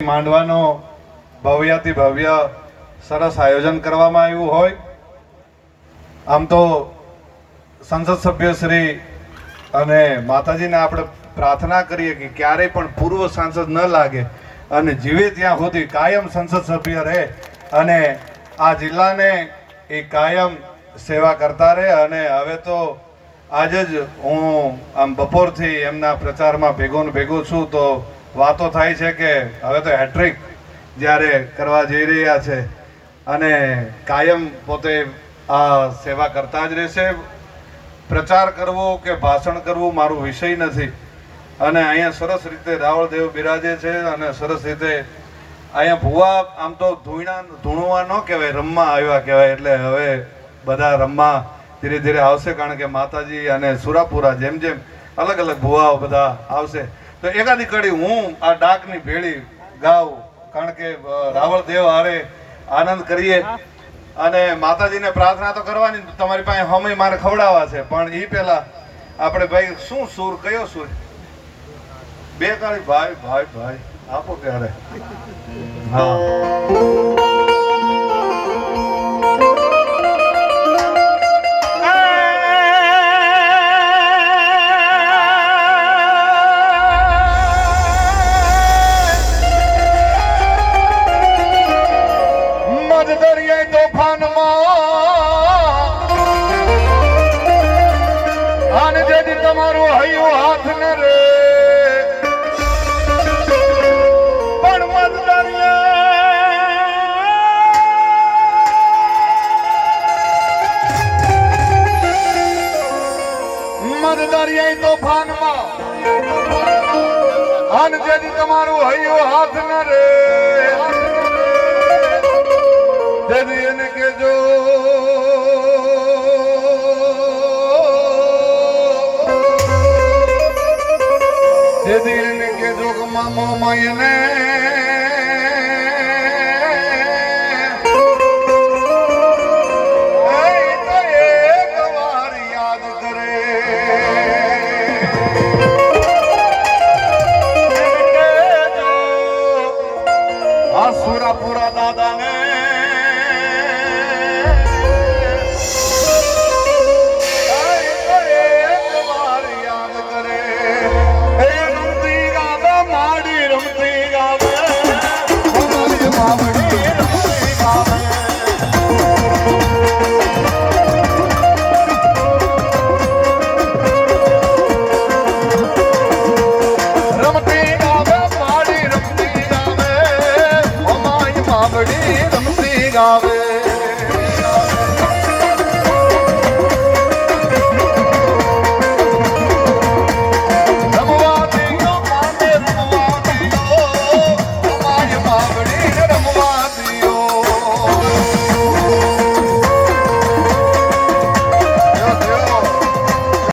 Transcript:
માંડવાનો ભવ્યાતિ ભવ્ય સરસ આયોજન કરવામાં આવ્યું હોય. આમ તો સંસદ સભ્ય શ્રી અને માતાજીને આપણે પ્રાર્થના કરીએ કે ક્યારેય પણ પૂર્વ સાંસદ ન લાગે અને જીવે ત્યાં સુધી કાયમ સંસદ સભ્ય રહે અને આ જિલ્લાને એ કાયમ સેવા કરતા રહે અને હવે તો આજે જ હું આમ બપોરથી એમના પ્રચારમાં ભેગો ને ભેગો છું તો વાતો થાય છે કે હવે તો હેટ્રિક જ્યારે કરવા જઈ રહ્યા છે અને કાયમ પોતે આ સેવા કરતા જ રહેશે. પ્રચાર કરવો કે ભાષણ કરવું મારું વિષય નથી. અને અહીંયા સરસ રીતે રાવળદેવ બિરાજે છે અને સરસ રીતે અહીંયા ભુવા આમ તો ધૂણા, ધૂણવા ન કહેવાય, રમવા આવ્યા કહેવાય એટલે હવે બધા રમવા ધીરે ધીરે આવશે કારણ કે માતાજી અને સુરાપુરા જેમ જેમ અલગ અલગ ભુવાઓ બધા આવશે. તો એકાદી કડી હું આ ડાકની ભેળી ગાઉં કારણ કે અ, રાવળદેવ હારે આનંદ કરીએ. અને માતાજીને પ્રાર્થના તો કરવાની તમારી પાસે હમય મારે ખવડાવવા છે પણ એ પહેલા આપણે ભાઈ શું સુર કયો સુર? બે કાળી ભાઈ ભાઈ ભાઈ આપો ત્યારે હા. દરિયાઈ તોફાનમાં. અને જેથી તમારું હૈયું હાથ ન રે i'm on mama mayane காவு